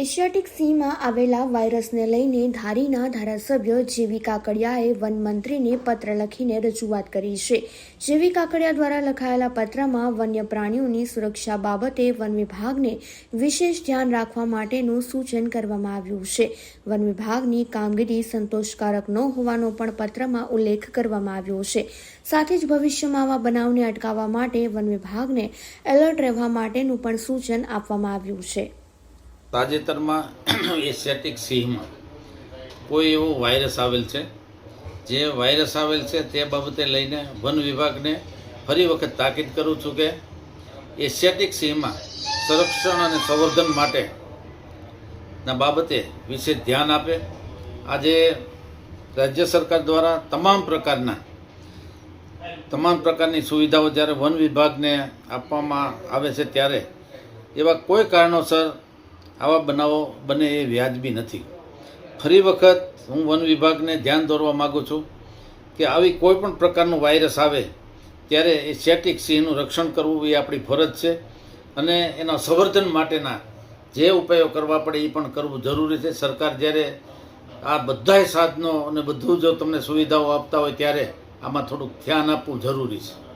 Asiatic સીમાં આવેલા વાયરસને લઈને ધારીના ધારાસભ્ય જેવી કાકડિયાએ વન મંત્રીને પત્ર લખીને રજૂઆત કરી છે. જેવી કાકડિયા દ્વારા લખાયેલા પત્રમાં વન્ય પ્રાણીઓની સુરક્ષા બાબતે વન વિભાગને વિશેષ ધ્યાન રાખવા માટેનું સૂચન કરવામાં આવ્યું છે. વન વિભાગની કામગીરી સંતોષકારક ન હોવાનો પણ પત્રમાં ઉલ્લેખ કરવામાં આવ્યો છે. સાથે જ ભવિષ્યમાં આવા બનાવને અટકાવવા માટે વન વિભાગને એલર્ટ રહેવા માટેનું પણ સૂચન આપવામાં આવ્યું છે. તાજેતરમાં એશિયાટિક સિંહમાં કોઈ એવો વાયરસ આવેલ છે? જે વાયરસ આવેલ છે તે બાબતે લઈને વન વિભાગને ફરી વખત તાકીદ કરું છું કે એશિયાટિક સિંહમાં સંરક્ષણ અને સંવર્ધન માટે ના બાબતે વિશેષ ધ્યાન આપે. આજે રાજ્ય સરકાર દ્વારા તમામ પ્રકારના, તમામ પ્રકારની સુવિધાઓ જ્યારે વન વિભાગને આપવામાં આવે છે ત્યારે, એવા કોઈ કારણોસર આવા બનાવો બને એ વ્યાજબી નથી. ફરી વખત હું વન વિભાગને ધ્યાન દોરવા માગું છું કે આવી કોઈ પણ પ્રકારનું વાયરસ આવે, ત્યારે એ સેટિક સિંહનું રક્ષણ કરવું એ આપણી ફરજ છે અને એના સંવર્ધન માટેના જે ઉપાયો કરવા પડે એ પણ કરવું જરૂરી છે. સરકાર જ્યારે આ બધાય સાધનો અને બધું જો તમને સુવિધાઓ આપતા હોય ત્યારે આમાં થોડુંક ધ્યાન આપવું જરૂરી છે.